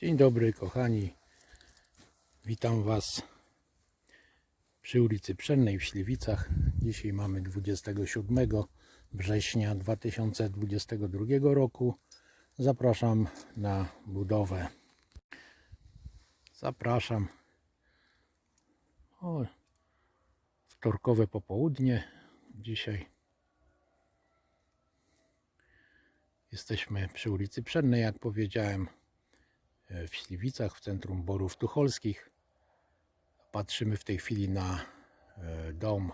Dzień dobry kochani. Witam Was przy ulicy Pszennej w Śliwicach. Dzisiaj mamy 27 września 2022 roku. Zapraszam na budowę. Zapraszam. O, wtorkowe popołudnie. Dzisiaj jesteśmy przy ulicy Pszennej, jak powiedziałem w Śliwicach, w centrum Borów Tucholskich. Patrzymy w tej chwili na e, dom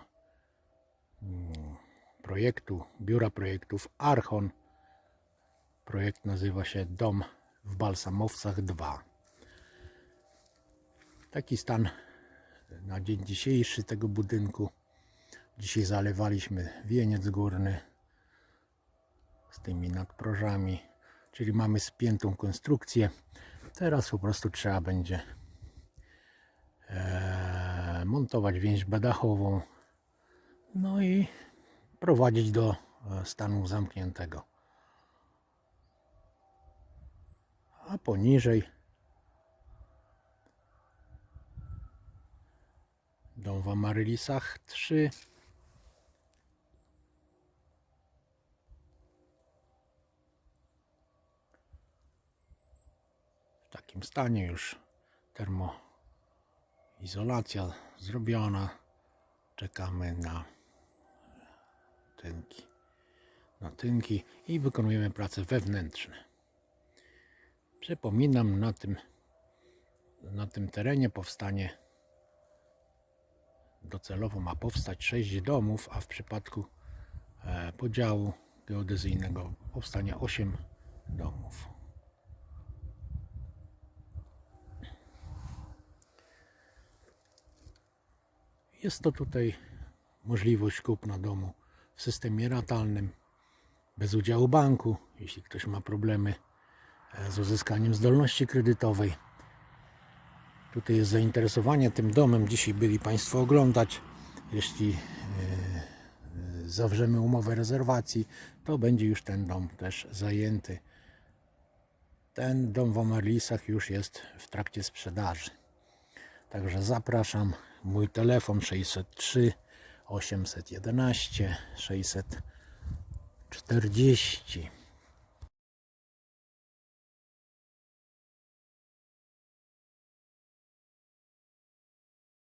mm, projektu, biura projektów Archon. Projekt nazywa się Dom w Balsamowcach 2. Taki stan na dzień dzisiejszy tego budynku. Dzisiaj zalewaliśmy wieniec górny z tymi nadprożami, czyli mamy spiętą konstrukcję. Teraz po prostu trzeba będzie e, montować więźbę dachową, no i prowadzić do e, stanu zamkniętego. A poniżej dom w Amarylisach 3 takim stanie już termoizolacja zrobiona. Czekamy na tynki na tynki i wykonujemy prace wewnętrzne. Przypominam na tym na tym terenie powstanie docelowo ma powstać 6 domów a w przypadku e, podziału geodezyjnego powstanie 8 domów Jest to tutaj możliwość kupna domu w systemie ratalnym, bez udziału banku, jeśli ktoś ma problemy e, z uzyskaniem zdolności kredytowej. Tutaj jest zainteresowanie tym domem. Dzisiaj byli Państwo oglądać. Jeśli e, zawrzemy umowę rezerwacji, to będzie już ten dom też zajęty. Ten dom w Amarlisach już jest w trakcie sprzedaży. Także zapraszam. Mój telefon 603 811 640.